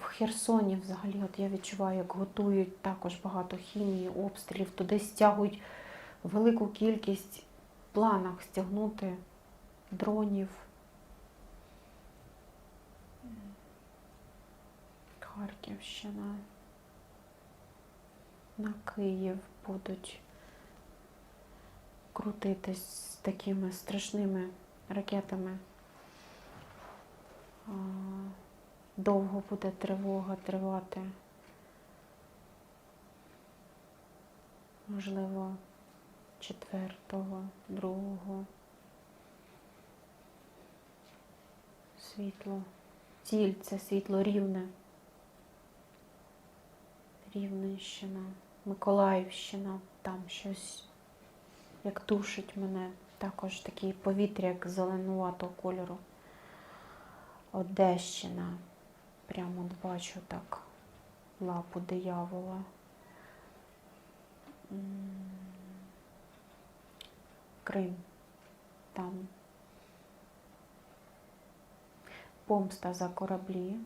В Херсоні взагалі, от я відчуваю, як готують також багато хімії, обстрілів, туди стягують велику кількість в планах стягнути дронів. Харківщина. На Київ будуть крутитись з такими страшними ракетами. Довго буде тривога тривати. Можливо, четвертого, другого. Світло. Ціль це світло рівне. Рівненщина, Миколаївщина, там щось як душить мене. Також такий повітря, як зеленуватого кольору. Одещина. Прямо от бачу так лапу диявола. Крим. Там. Помста за кораблі.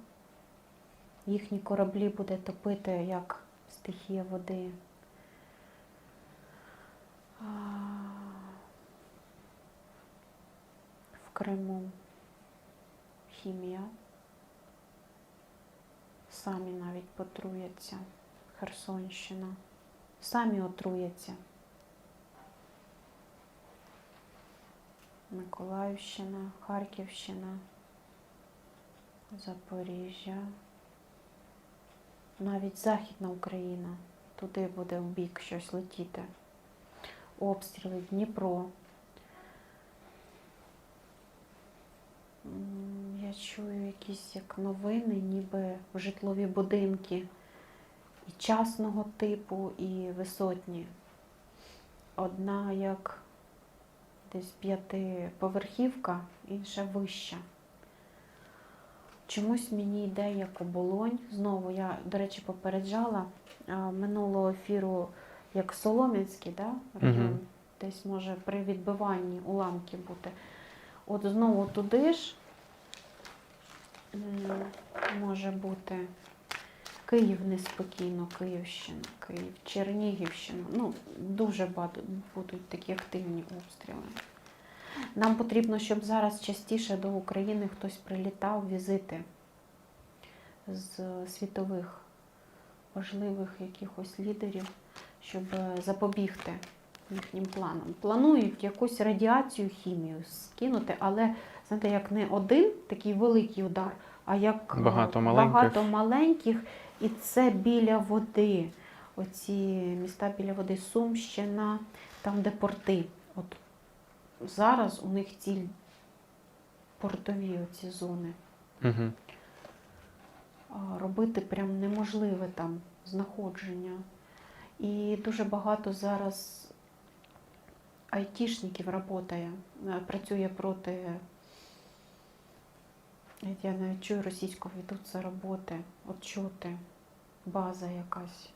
Їхні кораблі буде топити як стихія води. В Криму хімія. Самі навіть потруяться. Херсонщина. Самі отруяться. Миколаївщина, Харківщина, Запоріжжя. Навіть Західна Україна. Туди буде в бік щось летіти. Обстріли, Дніпро. М, Я чую якісь як новини, ніби в житлові будинки і частного типу, і висотні. Одна як десь п'ятиповерхівка, інша вища. Чомусь мені йде як оболонь. Знову я, до речі, попереджала минулого ефіру як Солом'янський да, Мгм. десь може при відбиванні уламки бути. От знову туди ж може бути Київ неспокійно, Київщина, Київ, Чернігівщина. Ну, дуже багато будуть такі активні обстріли. Нам потрібно, щоб зараз частіше до України хтось прилітав, візити з світових важливих якихось лідерів, щоб запобігти їхнім планам. Планують якусь радіацію, хімію скинути, але знаєте, як не один такий великий удар, а як Багато маленьких. багато маленьких, і це біля води. Оці міста біля води, Сумщина, там, де порти. От зараз у них ціль портові оці зони. Угу. Робити прям неможливе там знаходження. І дуже багато зараз айтішників працює проти. Я навіть чую російською ведуться роботи, отчоти, база якась,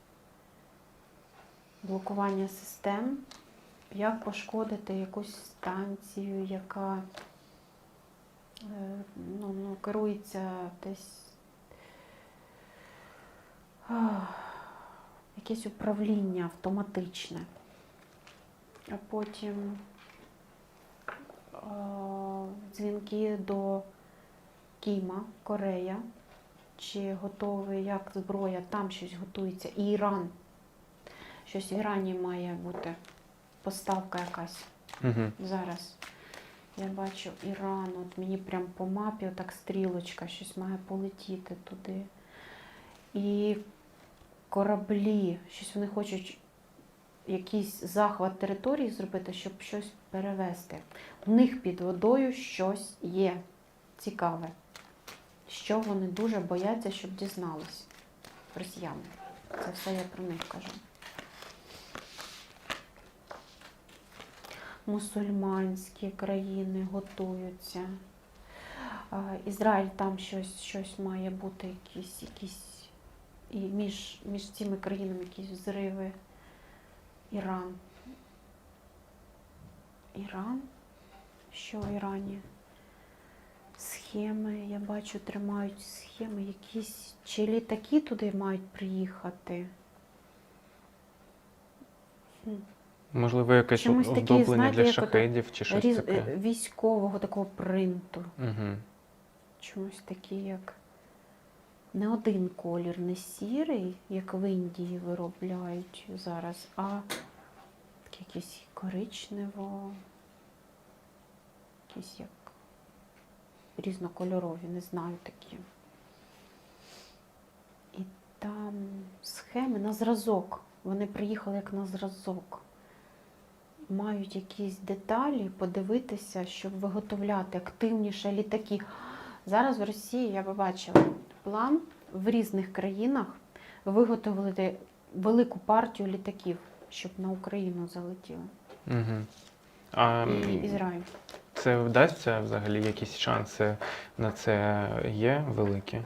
блокування систем, як пошкодити якусь станцію, яка е, ну, ну, керується десь якесь управління автоматичне. А потім дзвінки до Кіма, Корея, чи готовий, як зброя, там щось готується. І Іран. Щось в Ірані має бути поставка якась Угу. зараз. Я бачу Іран, от мені прям по мапі отак стрілочка, щось має полетіти туди. І кораблі, щось вони хочуть якийсь захват території зробити, щоб щось перевезти. У них під водою щось є цікаве, що вони дуже бояться, щоб дізнались росіяни. Це все я про них кажу. Мусульманські країни готуються. Ізраїль там щось, щось має бути, якісь, якісь і між, між цими країнами якісь взриви. Іран. Іран? Що в Ірані? Схеми, я бачу, тримають схеми, якісь чи літаки туди мають приїхати. Можливо, якесь Чомусь такі, оздоблення знаєте, для як шахедів чи щось Різ... таке. Військового такого принту. Угу. Чомусь такі, як не один колір, не сірий, як в Індії виробляють зараз, а якісь коричнево, якісь як різнокольорові, не знаю такі. І там схеми на зразок. Вони приїхали як на зразок. Мають якісь деталі подивитися, щоб виготовляти активніше літаки. Зараз в Росії я побачила план в різних країнах виготовити велику партію літаків, щоб на Україну залетіли. Угу. А І Ізраїль. Це вдасться взагалі якісь шанси на це є великі?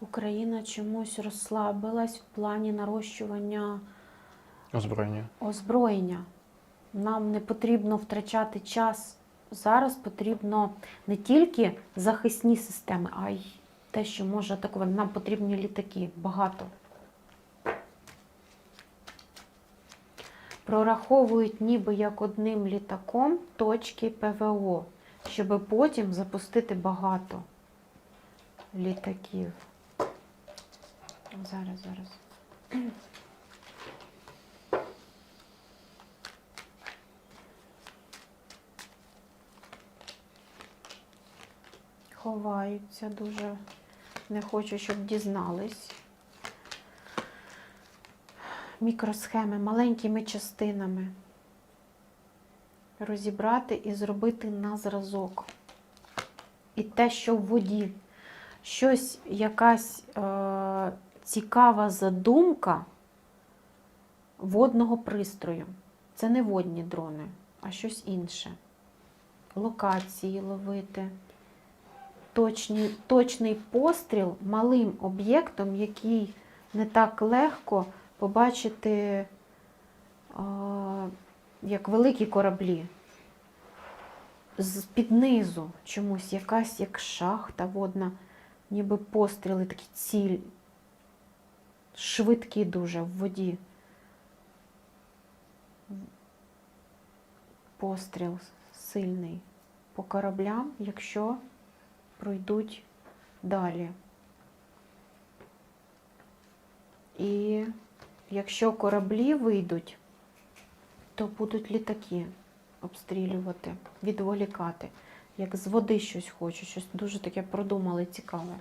Україна чомусь розслабилась в плані нарощування Озброєння. озброєння. Нам не потрібно втрачати час. Зараз потрібно не тільки захисні системи, а й те, що може атакувати. Нам потрібні літаки багато. Прораховують ніби як одним літаком точки ПВО, щоб потім запустити багато літаків. Зараз, зараз. Ховаються дуже. Не хочу, щоб дізнались. Мікросхеми маленькими частинами. Розібрати і зробити на зразок. І те, що в воді. Щось, якась е- цікава задумка водного пристрою. Це не водні дрони, а щось інше. Локації ловити точні, точний постріл малим об'єктом, який не так легко побачити, як великі кораблі. З під низу чомусь якась як шахта водна, ніби постріли такі ціль, швидкі дуже в воді. Постріл сильний по кораблям, якщо пройдуть далі. І якщо кораблі вийдуть, то будуть літаки обстрілювати, відволікати. Як з води щось хочуть, щось дуже таке продумали цікаве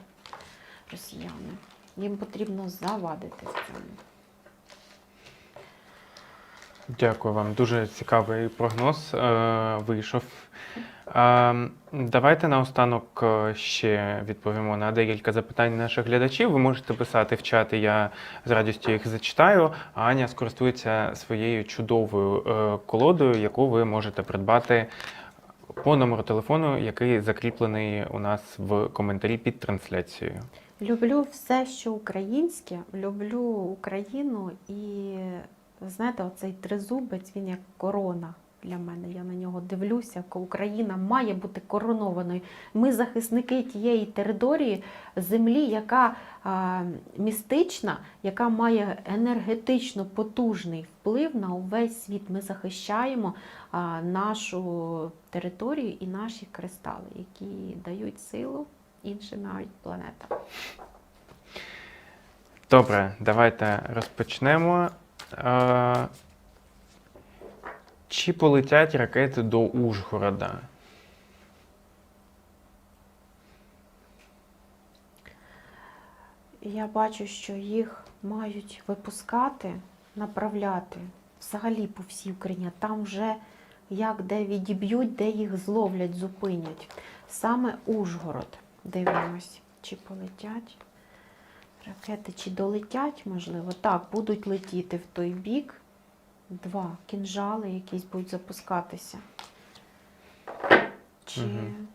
росіяни. Їм потрібно завадити в цьому. Дякую вам. Дуже цікавий прогноз е, вийшов. Давайте наостанок е, ще відповімо на декілька запитань наших глядачів. Ви можете писати в чати, я з радістю їх зачитаю. А Аня скористується своєю чудовою е, колодою, яку ви можете придбати по номеру телефону, який закріплений у нас в коментарі під трансляцією. Люблю все, що українське, люблю Україну і знаєте, оцей тризубець, він як корона для мене. Я на нього дивлюся, Україна має бути коронованою. Ми захисники тієї території землі, яка містична, яка має енергетично потужний вплив на увесь світ. Ми захищаємо нашу територію і наші кристали, які дають силу іншим навіть планетам. Добре, давайте розпочнемо. Чи полетять ракети до Ужгорода? Я бачу, що їх мають випускати, направляти взагалі по всій Україні. Там вже як де відіб'ють, де їх зловлять, зупинять. Саме Ужгород. Дивимось, чи полетять ракети, чи долетять, можливо. Так, будуть летіти в той бік. Два кінжали якісь будуть запускатися. Чи Мгм.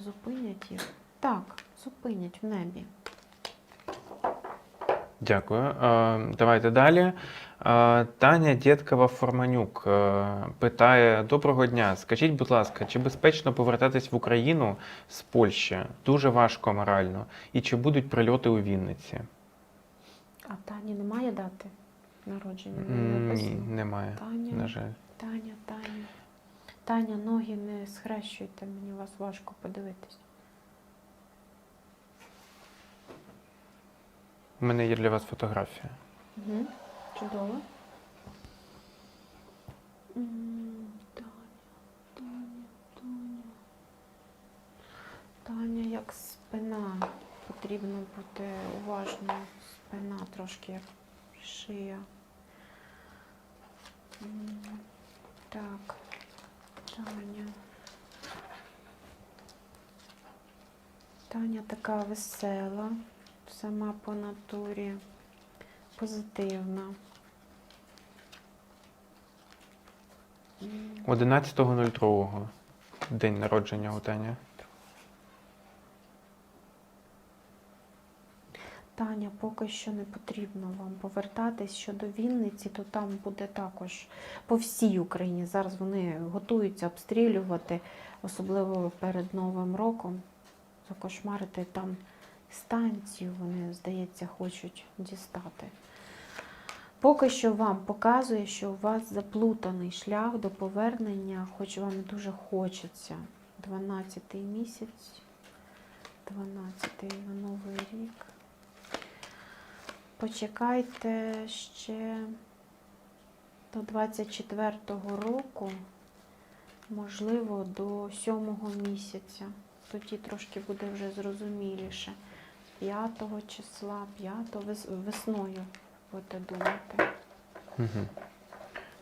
зупинять їх? Так, зупинять в небі. Дякую. Давайте далі. Таня Дєткова Форманюк е, питає: Доброго дня. Скажіть, будь ласка, чи безпечно повертатись в Україну з Польщі? Дуже важко морально. І чи будуть прильоти у Вінниці? А Тані немає дати народження? Не Ні, написано. немає. Таня. На жаль. Таня, Таня. Таня, ноги не схрещуйте, мені вас важко подивитись. У мене є для вас фотографія. Угу. Чудово. Таня, Таня, Таня. Таня, як спина. Потрібно бути уважною. Спина трошки як шия. Так. Таня. Таня така весела, сама по натурі, позитивна. М, 11.02. День народження у Тані. Таня, поки що не потрібно вам повертатись щодо Вінниці, то там буде також по всій Україні. Зараз вони готуються обстрілювати, особливо перед Новим роком. Закошмарити там станцію, вони, здається, хочуть дістати. Поки що вам показує, що у вас заплутаний шлях до повернення, хоч вам дуже хочеться. 12 місяць, 12 на Новий рік. Почекайте ще до 24-го року, можливо, до 7-го місяця. Тоді трошки буде вже зрозуміліше. 5 числа, 5 весною будете думати. Угу.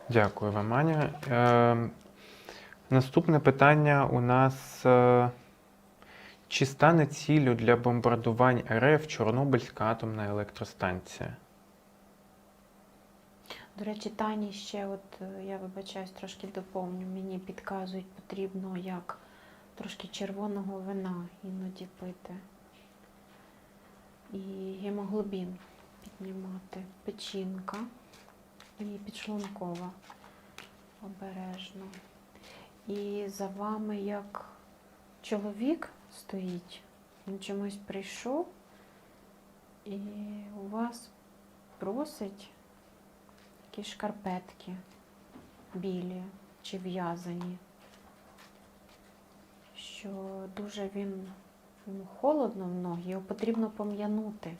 Дякую вам, Аня. Е, наступне питання у нас. Е, чи стане ціллю для бомбардувань РФ Чорнобильська атомна електростанція? До речі, Тані ще, от е, я вибачаюсь, трошки доповню. Мені підказують, потрібно як трошки червоного вина іноді пити. І гемоглобін піднімати, печінка і підшлункова обережно. І за вами як чоловік стоїть, він чомусь прийшов і у вас просить такі шкарпетки білі чи в'язані, що дуже він йому холодно в ноги, його потрібно пом'янути.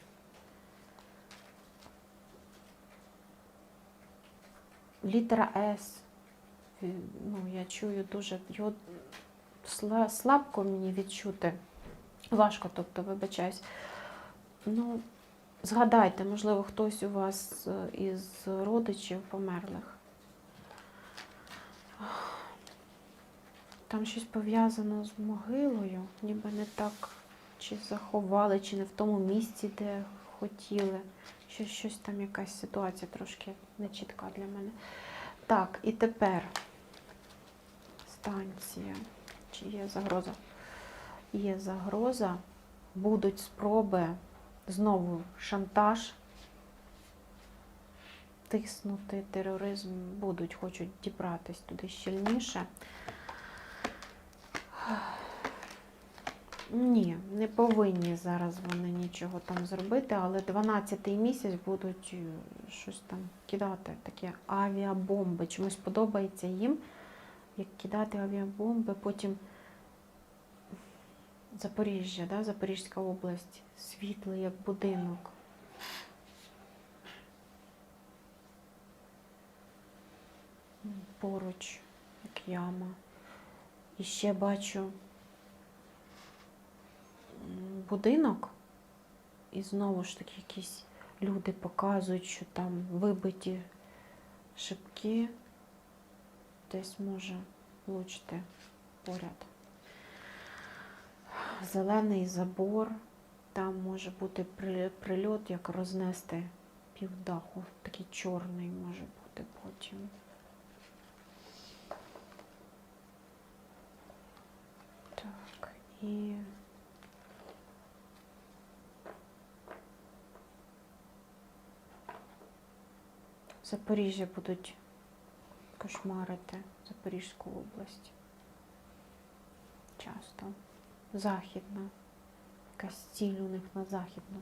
Літера С. Ну, я чую дуже його слабко мені відчути. Важко, тобто, вибачаюсь. Ну, згадайте, можливо, хтось у вас е, із родичів померлих. Там щось пов'язано з могилою, ніби не так чи заховали, чи не в тому місці, де хотіли. Щось, щось там якась ситуація трошки нечітка для мене. Так, і тепер станція. Чи є загроза? Є загроза. Будуть спроби знову шантаж, тиснути тероризм, будуть, хочуть дібратись туди щільніше. Ні, не повинні зараз вони нічого там зробити, але 12-й місяць будуть е, щось там кидати, такі авіабомби. Чомусь подобається їм, як кидати авіабомби, потім Запоріжжя, да? Запорізька область, світлий як будинок. Поруч, як яма. І ще бачу будинок, і знову ж таки якісь люди показують, що там вибиті шибки, десь може влучити поряд зелений забор, там може бути прильот, як рознести півдаху. Такий чорний може бути потім. Так, і Запоріжжя будуть кошмарити Запорізьку область. Часто. Західна. Якась ціль у них на західну.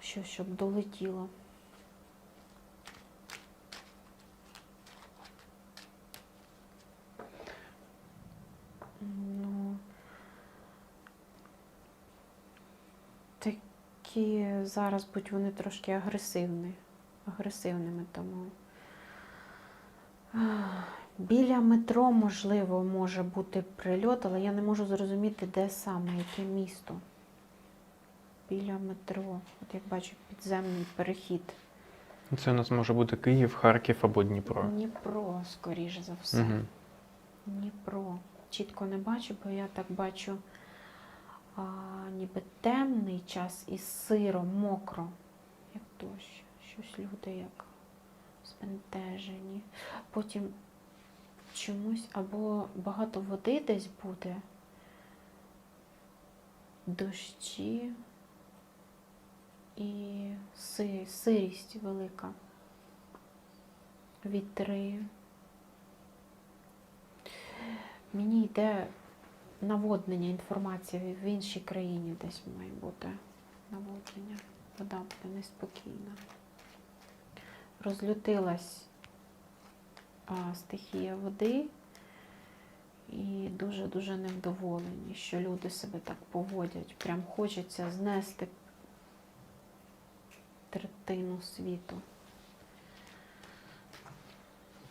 Що, щоб долетіло. Ну, такі зараз будуть вони трошки агресивні, агресивними, тому. Біля метро, можливо, може бути прильот, але я не можу зрозуміти, де саме, яке місто. Біля метро. От як бачу, підземний перехід. Це у нас може бути Київ, Харків або Дніпро. Дніпро, скоріше за все. Угу. Дніпро. Чітко не бачу, бо я так бачу а, ніби темний час і сиро, мокро, як дощ. Щось люди як збентежені. Потім чомусь або багато води десь буде, дощі і сирість велика. Вітри. Мені йде наводнення інформації в іншій країні десь має бути наводнення. Вода буде неспокійна. Розлютилась стихія води і дуже-дуже невдоволені, що люди себе так поводять. Прям хочеться знести третину світу.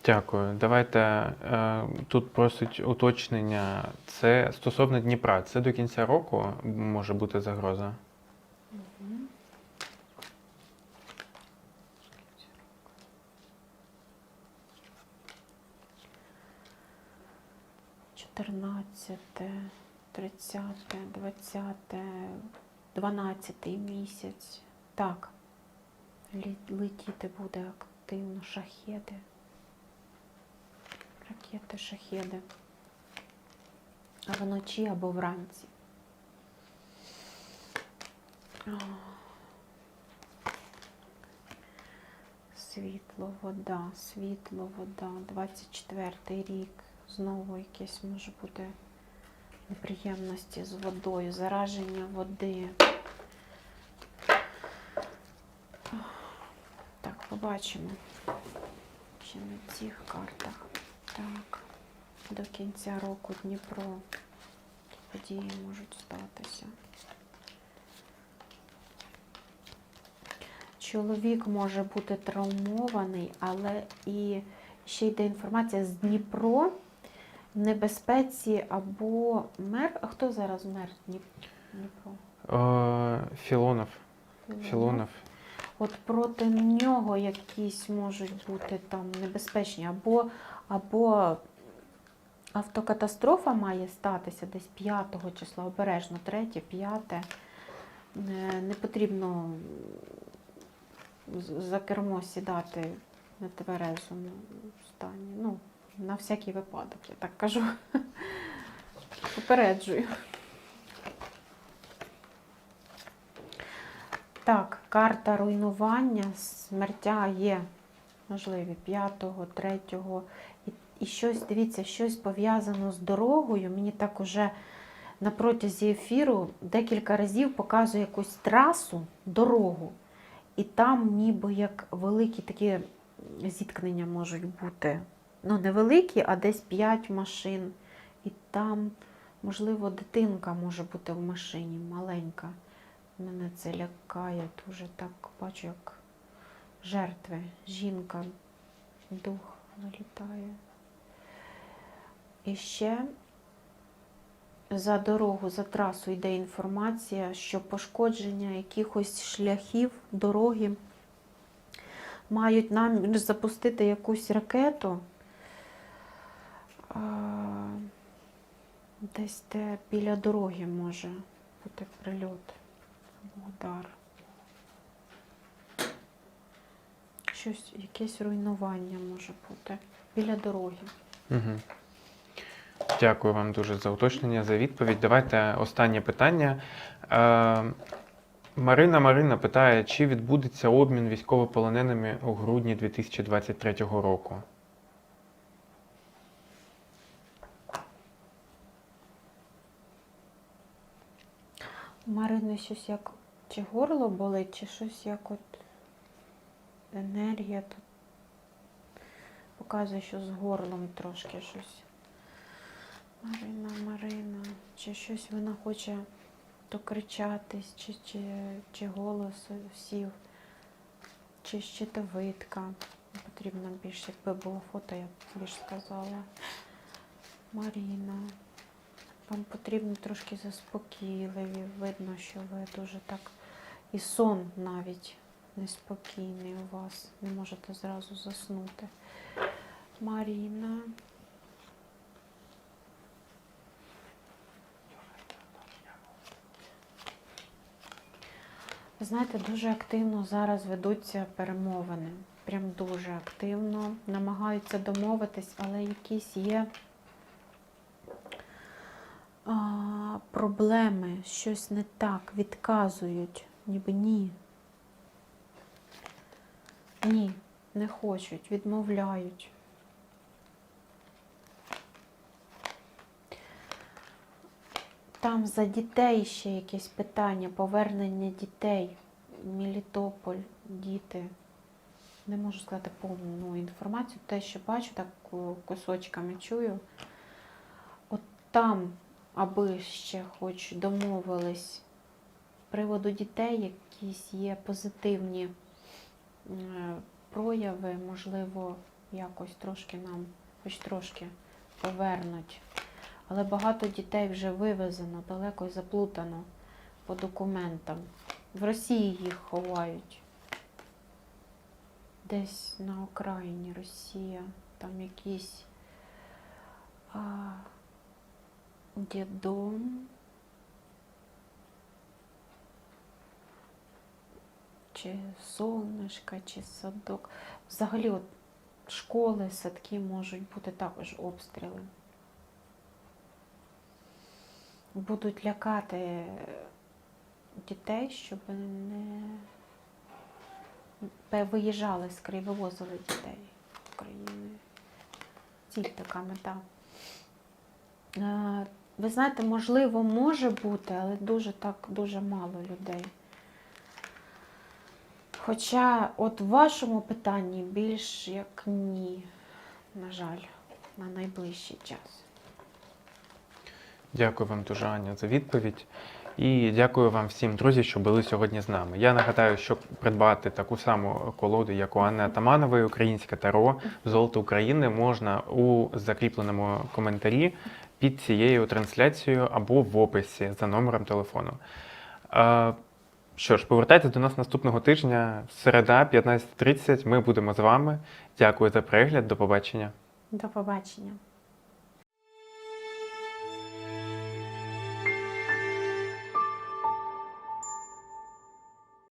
Дякую. Давайте е, тут просить уточнення. Це стосовно Дніпра. Це до кінця року може бути загроза. 14, 30, 20, 12 місяць. Так. Летіти буде активно шахеди. Ракети, шахеди. А вночі або вранці. Світло, вода, світло, вода. 24 рік. Знову якесь може бути неприємності з водою, зараження води. Так, побачимо. Ще на цих картах. Так. До кінця року Дніпро. Події можуть статися. Чоловік може бути травмований, але і ще йде інформація з Дніпро небезпеці або мер. А хто зараз мер Дніпро? Е, Філонов. Філонов. От проти нього якісь можуть бути там небезпечні, або, або автокатастрофа має статися десь 5 числа, обережно, 3, 5. Не, не потрібно за кермо сідати на тверезому стані. Ну, на всякий випадок, я так кажу. Попереджую. Так, карта руйнування, смертя є можливі 5-го, 3-го. І, і щось, дивіться, щось пов'язано з дорогою. Мені так уже на протязі ефіру декілька разів показує якусь трасу, дорогу. І там ніби як великі такі зіткнення можуть бути. Ну, не великі, а десь 5 машин. І там, можливо, дитинка може бути в машині, маленька. Мене це лякає дуже так бачу, як жертви. Жінка, дух вилітає. І ще за дорогу, за трасу йде інформація, що пошкодження якихось шляхів, дороги мають намір запустити якусь ракету. Десь де біля дороги може бути прильот. або Удар. Щось, якесь руйнування може бути біля дороги. Угу. Дякую вам дуже за уточнення, за відповідь. Давайте останнє питання. Е, Марина Марина питає, чи відбудеться обмін військовополоненими у грудні 2023 року. У Марини щось як чи горло болить, чи щось як от енергія тут показує, що з горлом трошки щось. Марина, Марина, чи щось вона хоче докричатись, чи, чи, чи голос сів, чи щитовидка. Потрібно більше, якби було фото, я б більш сказала. Маріна. Вам потрібно трошки заспокійливі. Видно, що ви дуже так і сон навіть неспокійний у вас. Не можете зразу заснути. Маріна. Знаєте, дуже активно зараз ведуться перемовини. Прям дуже активно. Намагаються домовитись, але якісь є а, проблеми, щось не так, відказують, ніби ні. Ні, не хочуть, відмовляють. Там за дітей ще якесь питання, повернення дітей. Мелітополь, діти. Не можу сказати повну інформацію. Те, що бачу, так кусочками чую. От там, аби ще хоч домовились з приводу дітей, якісь є позитивні е, прояви, можливо, якось трошки нам, хоч трошки повернуть. Але багато дітей вже вивезено, далеко і заплутано по документам. В Росії їх ховають. Десь на окраїні Росія, там якісь дідом. Чи сонечка, чи садок. Взагалі, от школи, садки можуть бути також обстріли. Будуть лякати дітей, щоб не виїжджали з країни, вивозили дітей з країни. Ціль така мета. Ви знаєте, можливо, може бути, але дуже так, дуже мало людей. Хоча от в вашому питанні більш як ні, на жаль, на найближчий час. Дякую вам дуже, Аня, за відповідь. І дякую вам всім, друзі, що були сьогодні з нами. Я нагадаю, що придбати таку саму колоду, як у Анни Атаманової, українське таро Золото України можна у закріпленому коментарі під цією трансляцією або в описі за номером телефону. Е, Що ж, повертайтесь до нас наступного тижня, середа, 15.30. Ми будемо з вами. Дякую за перегляд. До побачення. До побачення.